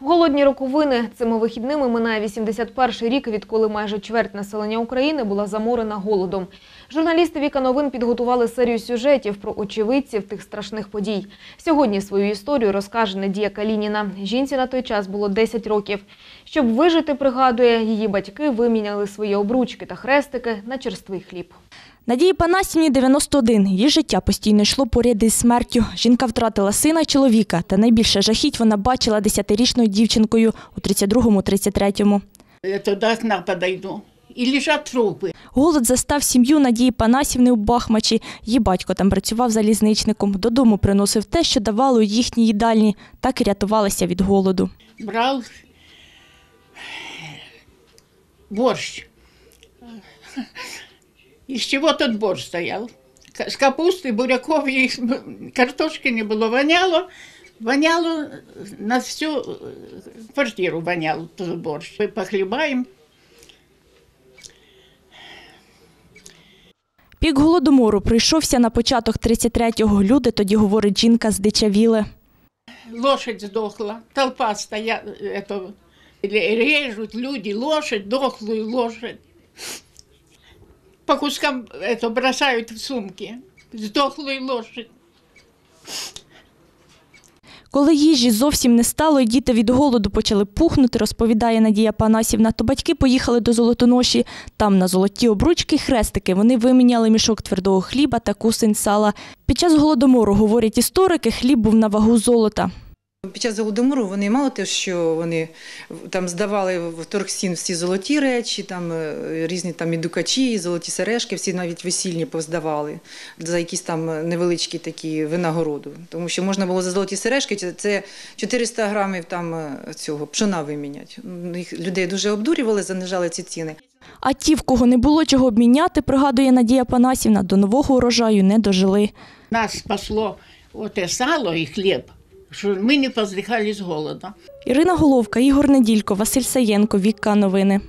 Голодні роковини цими вихідними минає 81-й рік, відколи майже чверть населення України була заморена голодом. Журналісти Віка Новин підготували серію сюжетів про очевидців тих страшних подій. Сьогодні свою історію розкаже Надія Калініна. Жінці на той час було 10 років. Щоб вижити, пригадує, її батьки виміняли свої обручки та хрестики на черствий хліб. Надії Панасівні 91. Її життя постійно йшло поряд із смертю. Жінка втратила сина і чоловіка, та найбільше жахіть вона бачила десятирічною дівчинкою у 32-33. Я туда к нам подойду. И лежат трупы. Голод застав сім'ю Надії Панасівни у Бахмачі. Її батько там працював залізничником. Додому приносив те, що давало у їхній їдальні. Так і рятувалися від голоду. Брал борщ. Из чего тот борщ стоял? К- С капусты, буряков и картошки не было. Воняло, воняло на всю э, квартиру вонял тот борщ. Мы похлебаем. Пік голодомору прийшовся на початок 33-го. Люди, тоді говорить жінка, здичавіли. Лошадь сдохла, толпа стоят, это, режут люди лошадь, дохлую лошадь. По кускам это бросают в сумки. Сдохлую лошадь. Коли їжі зовсім не стало, і діти від голоду почали пухнути, розповідає Надія Панасівна, то батьки поїхали до Золотоноші. Там на золоті обручки й хрестики вони виміняли мішок твердого хліба та кусень сала. Під час голодомору, говорять історики, хліб був на вагу золота. Під час голодомору вони мало те, що вони там здавали в торгсін всі золоті речі, там е, різні там і дукачі, і золоті сережки, всі навіть весільні повздавали за якісь там невеличкі такі винагороду. Тому що можна було за золоті сережки, це- це 400 грамів там е, цього пшона виміняти. Ну, Їх людей дуже обдурювали, занижали ці ціни. А ті, в кого не було чого обміняти, пригадує Надія Панасівна, до нового урожаю не дожили. Нас спасло вот и сало, и хлеб, что ми не поздыхали з голода. Ірина Головка, Ігор Неділько, Василь Саєнко, Вікка Новини.